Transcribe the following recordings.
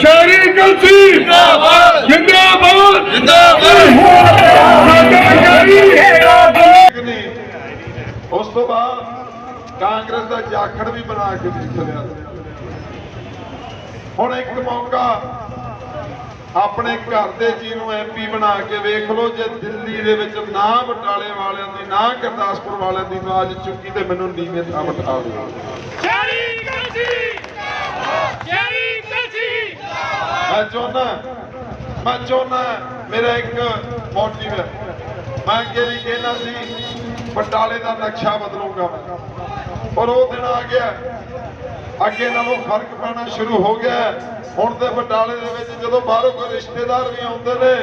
ਸ਼ਹਿਰੀ ਕਲਸੀ ਜਿੰਦਾਬਾਦ। ਜਿੰਦਾਬਾਦ। ਜਿੰਦਾਬਾਦ। ਸਾਡਾ ਸ਼ਹਿਰੀ ਨਹੀਂ ਉਸ ਤੋਂ ਬਾਅਦ ਕਾਂਗਰਸ ਦਾ ਜਾਖੜ ਵੀ ਬਣਾ ਕੇ ਦੇਖ ਲਿਆ। ਹੁਣ ਇੱਕ ਮੌਕਾ ਆਪਣੇ ਘਰ ਦੇ ਜੀ ਨੂੰ ਐਮਪੀ ਬਣਾ ਕੇ ਵੇਖ ਲਓ ਜੇ ਦਿੱਲੀ ਦੇ ਵਿੱਚ ਨਾ ਬਟਾਲੇ ਵਾਲਿਆਂ ਦੀ ਨਾ ਗੁਰਦਾਸਪੁਰ ਵਾਲਿਆਂ ਦੀ ਆਵਾਜ਼ ਚੁੱਕੀ ਤੇ ਮੈਨੂੰ ਨੀਵੇਂ ਥਾਂ ਬਿਠਾ ਦਿਓ। ਸ਼ਹਿਰੀ ਕਲਸੀ ਸ਼ਹਿਰੀ ਕਲਸੀ ਮੈਂ ਚਾਹੁੰਦਾ ਮੈਂ ਚਾਹੁੰਦਾ ਮੇਰਾ ਇੱਕ ਮੋਟਿਵ ਹੈ। ਮੈਂ ਅੱਗੇ ਵੀ ਕਹਿਣਾ ਸੀ, ਬਟਾਲੇ ਦਾ ਨਕਸ਼ਾ ਬਦਲੂੰਗਾ ਪਰ ਉਹ ਦਿਨ ਆ ਗਿਆ। ਅੱਗੇ ਨਾਲੋਂ ਫ਼ਰਕ ਪੈਣਾ ਸ਼ੁਰੂ ਹੋ ਗਿਆ। ਹੁਣ ਤੇ ਬਟਾਲੇ ਦੇ ਵਿੱਚ ਜਦੋਂ ਬਾਹਰੋਂ ਕੋਈ ਰਿਸ਼ਤੇਦਾਰ ਵੀ ਆਉਂਦੇ ਨੇ,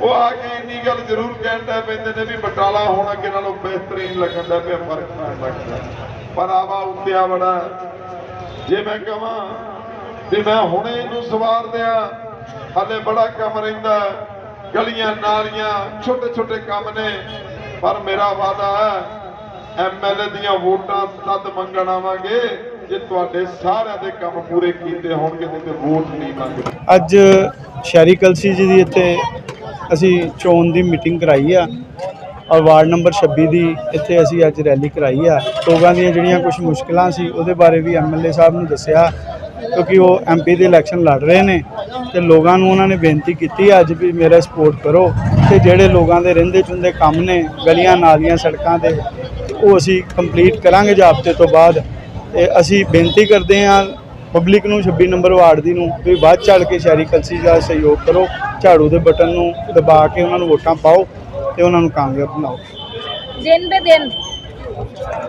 ਉਹ ਆ ਕੇ ਇੰਨੀ ਗੱਲ ਜ਼ਰੂਰ ਕਹਿਣ ਲੱਗ ਪੈਂਦੇ ਨੇ ਵੀ ਬਟਾਲਾ ਹੁਣ ਅੱਗੇ ਨਾਲੋਂ ਬਿਹਤਰੀਨ ਲੱਗਣ ਦਾ ਪਿਆ, ਫ਼ਰਕ ਪੈਣ ਲੱਗ ਪਰ ਆਵਾ ਉੱਤਿਆ ਬੜਾ ਜੇ ਮੈਂ ਕਹਾਂ ਵੀ ਮੈਂ ਹੁਣੇ ਇਹਨੂੰ ਸਵਾਰ ਦਿਆਂ, ਹਲੇ ਬੜਾ ਕੰਮ ਰਹਿੰਦਾ ਗਲੀਆਂ ਨਾਲੀਆਂ ਛੋਟੇ ਛੋਟੇ ਕੰਮ ਨੇ, ਪਰ ਮੇਰਾ ਵਾਦਾ ਹੈ ਐਮਐਲਏ ਦੀਆਂ ਵੋਟਾਂ ਤਦ ਮੰਗਣ ਆਵਾਂਗੇ ਜੇ ਤੁਹਾਡੇ ਸਾਰਿਆਂ ਦੇ ਕੰਮ ਪੂਰੇ ਕੀਤੇ ਹੋਣਗੇ ਤੇ ਵੋਟ ਨਹੀਂ ਮੰਗਦੇ। ਅੱਜ ਸ਼ਹਿਰੀ ਕਲਸੀ ਜੀ ਦੀ ਇੱਥੇ ਅਸੀਂ ਚੋਣ ਦੀ ਮੀਟਿੰਗ ਕਰਾਈ ਆ। ਔਰ ਵਾਰਡ ਨੰਬਰ 26 ਦੀ ਇੱਥੇ ਅਸੀਂ ਅੱਜ ਰੈਲੀ ਕਰਾਈ ਆ। ਲੋਕਾਂ ਦੀਆਂ ਜਿਹੜੀਆਂ ਕੁਝ ਮੁਸ਼ਕਲਾਂ ਸੀ, ਉਹਦੇ ਬਾਰੇ ਵੀ ਐਮਐਲਏ ਸਾਹਿਬ ਨੂੰ ਦੱਸਿਆ। ਕਿਉਂਕਿ ਉਹ ਐਮਪੀ ਦੀ ਇਲੈਕਸ਼ਨ ਲੜ ਰਹੇ ਨੇ ਤੇ ਲੋਕਾਂ ਨੂੰ ਉਹਨਾਂ ਨੇ ਬੇਨਤੀ ਕੀਤੀ ਅੱਜ ਵੀ ਮੇਰਾ ਸਪੋਰਟ ਕਰੋ ਤੇ ਜਿਹੜੇ ਲੋਕਾਂ ਦੇ ਰਹਿੰਦੇ ਚੁੰਦੇ ਕੰਮ ਨੇ, ਗਲੀਆਂ ਨਾਲੀਆਂ, ਸੜਕਾਂ ਦੇ ਤੇ ਉਹ ਅਸੀਂ ਕੰਪਲੀਟ ਕਰਾਂਗੇ ਜਾਬਤੇ ਤੋਂ ਬਾਅਦ। ਤੇ ਅਸੀਂ ਬੇਨਤੀ ਕਰਦੇ ਹਾਂ ਪਬਲਿਕ ਨੂੰ 26 ਨੰਬਰ ਵਾਰਡ ਦੀ ਨੂੰ, ਵੀ ਬਾਅਦ ਚੜ ਕੇ ਸ਼ਹਿਰੀ ਕਲਸੀ ਦਾ ਸਹਿਯੋਗ ਕਰੋ, ਝਾੜੂ ਦੇ ਬਟਨ ਨੂੰ ਦਬਾ ਕੇ ਉਹਨਾਂ ਨੂੰ ਵੋਟਾਂ ਪਾਓ ਤੇ ਉਹਨਾਂ ਨੂੰ ਕਾਮਯਾਬ ਬਣਾਓ। ਦਿਨ ਬੇ ਦਿਨ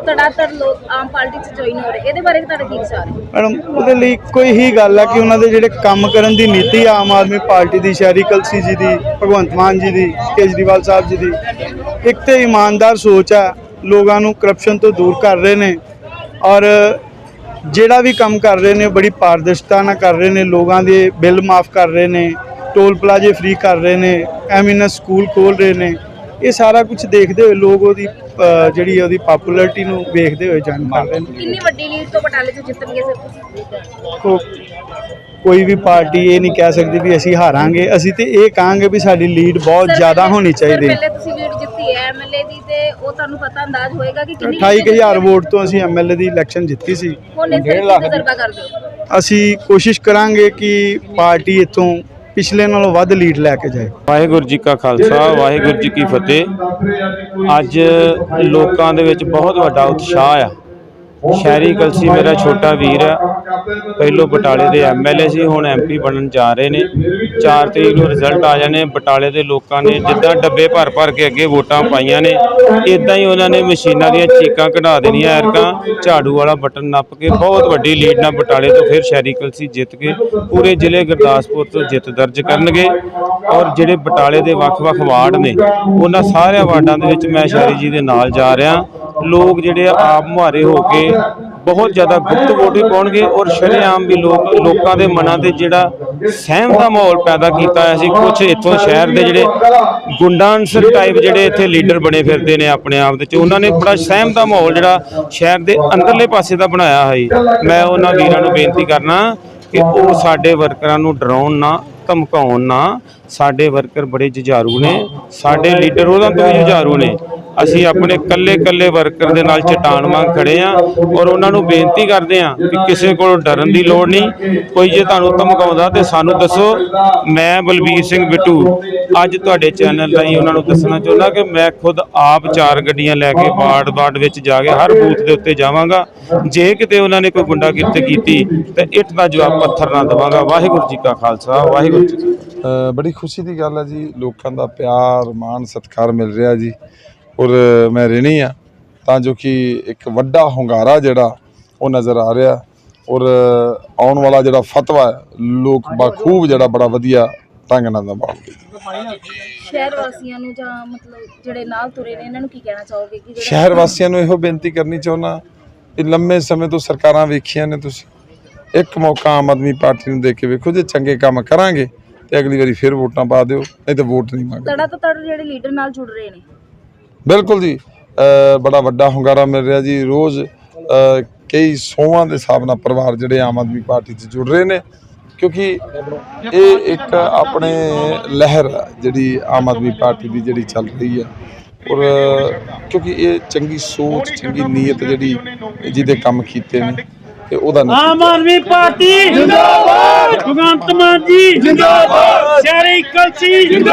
ਤੜਾਤੜ ਲੋਕ ਆਮ ਪਾਰਟੀ ਚ ਜੁਆਇਨ ਹੋ ਰਹੇ। ਇਹਦੇ ਬਾਰੇ ਤੁਹਾਡਾ ਕੀ ਵਿਚਾਰ ਹੈ? ਮੈਡਮ, ਉਹਦੇ ਲਈ ਕੋਈ ਹੀ ਗੱਲ ਹੈ ਕਿ ਉਹਨਾਂ ਦੇ ਜਿਹੜੇ ਕੰਮ ਕਰਨ ਦੀ ਨੀਤੀ ਆ, ਆਮ ਆਦਮੀ ਪਾਰਟੀ ਦੀ, ਸ਼ਹਿਰੀ ਕਲਸੀ ਜੀ ਦੀ, ਭਗਵੰਤ ਮਾਨ ਜੀ ਦੀ, ਕੇਜਰੀਵਾਲ ਸਾਹਿਬ ਜੀ ਦੀ, ਇੱਕ ਤੇ ਇਮਾਨਦਾਰ ਸੋਚ ਆ ਲੋਕਾਂ ਨੂੰ ਕਰਪਸ਼ਨ ਤੋਂ ਦੂਰ ਕਰ ਰਹੇ ਨੇ ਔਰ ਜਿਹੜਾ ਵੀ ਕੰਮ ਕਰ ਰਹੇ ਨੇ ਬੜੀ ਪਾਰਦਰਸ਼ਤਾ ਨਾਲ ਕਰ ਰਹੇ ਨੇ, ਲੋਕਾਂ ਦੇ ਬਿੱਲ ਮਾਫ ਕਰ ਰਹੇ ਨੇ, ਟੋਲ ਪਲਾਜ਼ੇ ਫ੍ਰੀ ਕਰ ਰਹੇ ਨੇ ਐਮਿਨਸ ਸਕੂਲ ਖੋਲ ਰਹੇ ਨੇ, ਇਹ ਸਾਰਾ ਕੁਝ ਦੇਖਦੇ ਹੋਏ ਲੋਕ ਉਹਦੀ ਜਿਹੜੀ ਉਹਦੀ ਪਪੂਲੈਰਿਟੀ ਨੂੰ ਵੇਖਦੇ ਹੋਏ ਜਨ ਕਰ ਰਹੇ ਨੇ ਕਿੰਨੀ ਵੱਡੀ ਲੀਡ ਤੋਂ ਬਟਾਲੇ ਚ ਜਿੱਤਣਗੇ ਸਰ ਕੋਈ ਵੀ ਪਾਰਟੀ ਇਹ ਨਹੀਂ ਕਹਿ ਸਕਦੀ ਵੀ ਅਸੀਂ ਹਾਰਾਂਗੇ। ਅਸੀਂ ਤੇ ਇਹ ਕਹਾਂਗੇ ਵੀ ਸਾਡੀ ਲੀਡ ਬਹੁਤ ਜ਼ਿਆਦਾ ਹੋਣੀ ਚਾਹੀਦੀ। ਹੈ ਪਹਿਲੇ ਤੁਸੀਂ ਲੀਡ ਜਿੱਤੀ ਹੈ ਐਮਐਲਏ ਦੀ ਤੇ ਉਹ ਤੁਹਾਨੂੰ ਪਤਾ ਅੰਦਾਜ਼ ਹੋਏਗਾ ਕਿ ਕਿੰਨੀ 28000 ਵੋਟ ਤੋਂ ਅਸੀਂ ਐਮਐਲਏ ਦੀ ਇਲੈਕਸ਼ਨ ਜਿੱਤੀ ਸੀ। ਲੱਖ ਅਸੀਂ ਕੋਸ਼ਿਸ਼ ਕਰਾਂਗੇ ਕਿ ਪਾਰਟੀ ਇੱਥੋਂ ਪਿਛਲੇ ਨਾਲੋਂ ਵੱਧ ਲੀਡ ਲੈ ਕੇ ਜਾਏ। ਵਾਹਿਗੁਰੂ ਜੀ ਕਾ ਖਾਲਸਾ, ਵਾਹਿਗੁਰੂ ਜੀ ਕੀ ਫਤਿਹ। ਅੱਜ ਲੋਕਾਂ ਦੇ ਵਿੱਚ ਬਹੁਤ ਵੱਡਾ ਉਤਸ਼ਾਹ ਆ। ਸ਼ਹਿਰੀ ਕਲਸੀ ਮੇਰਾ ਛੋਟਾ ਵੀਰ ਆ ਪਹਿਲੋਂ ਬਟਾਲੇ ਦੇ ਐਮਐਲਏ ਸੀ ਹੁਣ ਐਮਪੀ ਬਣਨ ਜਾ ਰਹੇ ਨੇ। 4 ਤਰੀਕ ਨੂੰ ਰਿਜ਼ਲਟ ਆ ਜਾਣੇ ਬਟਾਲੇ ਦੇ ਲੋਕਾਂ ਨੇ ਜਿੱਦਾਂ ਡੱਬੇ ਭਰ ਭਰ ਕੇ ਅੱਗੇ ਵੋਟਾਂ ਪਾਈਆਂ ਨੇ ਇਦਾਂ ਹੀ ਉਹਨਾਂ ਨੇ ਮਸ਼ੀਨਾਂ ਦੀਆਂ ਚੀਕਾਂ ਕਢਾ ਦੇਣੀਆਂ ਐਰਕਾਂ। ਝਾੜੂ ਵਾਲਾ ਬਟਨ ਨੱਪ ਕੇ ਬਹੁਤ ਵੱਡੀ ਲੀਡ ਨਾਲ ਬਟਾਲੇ ਤੋਂ ਫਿਰ ਸ਼ਹਿਰੀ ਕਲਸੀ ਜਿੱਤ ਕੇ ਪੂਰੇ ਜ਼ਿਲ੍ਹੇ ਗੁਰਦਾਸਪੁਰ ਤੋਂ ਜਿੱਤ ਦਰਜ ਕਰਨਗੇ। ਔਰ ਜਿਹੜੇ ਬਟਾਲੇ ਦੇ ਵੱਖ-ਵੱਖ ਵਾਰਡ ਨੇ ਉਹਨਾਂ ਸਾਰਿਆਂ ਵਾਰਡਾਂ ਦੇ ਵਿੱਚ ਮੈਂ ਸ਼ਹਿਰੀ ਜੀ ਦੇ ਨਾਲ ਜਾ ਰਿਹਾ। ਲੋਕ ਜਿਹੜੇ ਆ, ਆਪ ਮੁਹਾਰੇ ਹੋ ਕੇ ਬਹੁਤ ਜ਼ਿਆਦਾ ਗੁਪਤ ਵੋਟ ਵੀ ਪਾਉਣਗੇ ਔਰ ਸ਼ਰੇਆਮ ਵੀ ਲੋਕ, ਲੋਕਾਂ ਦੇ ਮਨਾਂ ਤੇ ਜਿਹੜਾ ਸਹਿਮ ਦਾ ਮਾਹੌਲ ਪੈਦਾ ਕੀਤਾ ਹੋਇਆ ਸੀ ਕੁਝ ਇੱਥੋਂ ਸ਼ਹਿਰ ਦੇ ਜਿਹੜੇ ਗੁੰਡਾਂਸਰ ਟਾਈਪ ਜਿਹੜੇ ਇੱਥੇ ਲੀਡਰ ਬਣੇ ਫਿਰਦੇ ਨੇ ਆਪਣੇ ਆਪ ਦੇ ਚ ਉਹਨਾਂ ਨੇ ਬੜਾ ਸਹਿਮ ਦਾ ਮਾਹੌਲ ਜਿਹੜਾ ਸ਼ਹਿਰ ਦੇ ਅੰਦਰਲੇ ਪਾਸੇ ਦਾ ਬਣਾਇਆ ਹੈ ਮੈਂ ਉਹਨਾਂ ਵੀਰਾਂ ਨੂੰ ਬੇਨਤੀ ਕਰਨਾ ਕਿ ਉਹ ਸਾਡੇ ਵਰਕਰਾਂ ਨੂੰ ਡਰਾਉਣ ਨਾ, ਧਮਕਾਉਣ ਨਾ, ਸਾਡੇ ਵਰਕਰ ਬੜੇ ਜੁਝਾਰੂ ਨੇ, ਸਾਡੇ ਲੀਡਰ ਉਹਨਾਂ ਤੋਂ ਵੀ ਜੁਝਾਰੂ ਨੇ। ਅਸੀਂ ਆਪਣੇ ਕੱਲੇ ਕੱਲੇ ਵਰਕਰ ਦੇ ਨਾਲ ਚਟਾਨ ਵਾਂਗ ਖੜੇ ਆ ਔਰ ਉਹਨਾਂ ਨੂੰ ਬੇਨਤੀ ਕਰਦੇ ਆ ਕਿ ਕਿਸੇ ਕੋਲੋਂ ਡਰਨ ਦੀ ਲੋੜ ਨਹੀਂ। ਕੋਈ ਜੇ ਤੁਹਾਨੂੰ ਧਮਕਾਉਂਦਾ ਤੇ ਸਾਨੂੰ ਦੱਸੋ। ਮੈਂ ਬਲਬੀਰ ਸਿੰਘ ਬਿੱਟੂ, ਅੱਜ ਤੁਹਾਡੇ ਚੈਨਲ ਰਾਹੀਂ ਉਹਨਾਂ ਨੂੰ ਦੱਸਣਾ ਚਾਹੁੰਦਾ ਕਿ ਮੈਂ ਖੁਦ ਆਪ ਚਾਰ ਗੱਡੀਆਂ ਲੈ ਕੇ ਵਾਰਡ ਵਾਰਡ ਵਿੱਚ ਜਾ ਕੇ ਹਰ ਬੂਥ ਦੇ ਉੱਤੇ ਜਾਵਾਂਗਾ। ਜੇ ਕਿਤੇ ਉਹਨਾਂ ਨੇ ਕੋਈ ਗੁੰਡਾਗਰਦੀ ਕੀਤੀ ਤੇ ਇੱਟ ਦਾ ਜਵਾਬ ਪੱਥਰ ਨਾਲ ਦੇਵਾਂਗਾ। ਵਾਹਿਗੁਰੂ ਜੀ ਕਾ ਖਾਲਸਾ, ਵਾਹਿਗੁਰੂ ਜੀ ਬੜੀ ਖੁਸ਼ੀ ਦੀ ਗੱਲ ਹੈ ਜੀ। ਲੋਕਾਂ ਦਾ ਪਿਆਰ, ਮਾਣ, ਸਤਿਕਾਰ ਮਿਲ ਰਿਹਾ ਜੀ। ਔਰ ਮੈਂ ਰਹਿਣੀ ਆ ਤਾਂ ਜੋ ਕਿ ਇੱਕ ਵੱਡਾ ਹੁੰਗਾਰਾ ਜਿਹੜਾ ਉਹ ਨਜ਼ਰ ਆ ਰਿਹਾ। ਔਰ ਆਉਣ ਵਾਲਾ ਜਿਹੜਾ ਫਤਵਾ ਹੈ ਲੋਕ ਬਖੂਬ ਜਿਹੜਾ ਬੜਾ ਵਧੀਆ ਢੰਗ ਨਾਲ ਨਿਭਾਉਣਗੇ। ਸ਼ਹਿਰ ਵਾਸੀਆਂ ਨੂੰ ਜਾਂ ਮਤਲਬ ਜਿਹੜੇ ਨਾਲ ਤੁਰੇ ਨੇ ਇਹਨਾਂ ਨੂੰ ਕੀ ਕਹਿਣਾ ਚਾਹੋਗੇ ਕਿ ਜਿਹੜਾ ਸ਼ਹਿਰ ਵਾਸੀਆਂ ਨੂੰ ਇਹੋ ਬੇਨਤੀ ਕਰਨੀ ਚਾਹੁੰਦਾ ਕਿ ਲੰਮੇ ਸਮੇਂ ਤੋਂ ਸਰਕਾਰਾਂ ਵੇਖੀਆਂ ਨੇ ਤੁਸੀਂ। ਇੱਕ ਮੌਕਾ ਆਮ ਆਦਮੀ ਪਾਰਟੀ ਨੂੰ ਦੇ ਕੇ ਵੇਖੋ ਜੇ ਚੰਗੇ ਕੰਮ ਕਰਾਂਗੇ ਤੇ ਅਗਲੀ ਵਾਰੀ ਫਿਰ ਵੋਟਾਂ ਪਾ ਦਿਓ ਨਹੀਂ ਤੇ ਵੋਟ ਨਹੀਂ ਮੰਗਦੇ। ਤੜਾ ਤੋਂ ਤੜ ਜਿਹੜੇ ਲੀਡਰ ਨਾਲ ਜੁੜ ਰਹੇ ਨੇ। ਬਿਲਕੁਲ ਜੀ। ਬੜਾ ਵੱਡਾ ਹੁੰਗਾਰਾ ਮਿਲ ਰਿਹਾ ਜੀ। ਰੋਜ਼ ਕਈ ਸੌਵਾਂ ਦੇ ਹਿਸਾਬ ਨਾਲ ਪਰਿਵਾਰ ਜਿਹੜੇ ਆਮ ਆਦਮੀ ਪਾਰਟੀ 'ਚ ਜੁੜ ਰਹੇ ਨੇ। ਕਿਉਂਕਿ ਇਹ ਇੱਕ ਆਪਣੇ ਲਹਿਰ ਆ ਜਿਹੜੀ ਆਮ ਆਦਮੀ ਪਾਰਟੀ ਦੀ ਜਿਹੜੀ ਚੱਲ ਰਹੀ ਆ। ਔਰ ਕਿਉਂਕਿ ਇਹ ਚੰਗੀ ਸੋਚ ਚੰਗੀ ਨੀਅਤ ਜਿਹੜੀ ਜਿਹਦੇ ਕੰਮ ਕੀਤੇ ਨੇ ਤੇ ਉਹਦਾ ਨਤੀਜਾ। ਆਮ ਆਦਮੀ ਪਾਰਟੀ ਜਿੰਦਾਬਾਦ! ਭਗਵੰਤ ਮਾਨ ਜੀ ਜਿੰਦਾਬਾਦ! ਸ਼ਹਿਰੀ ਕਲਸੀ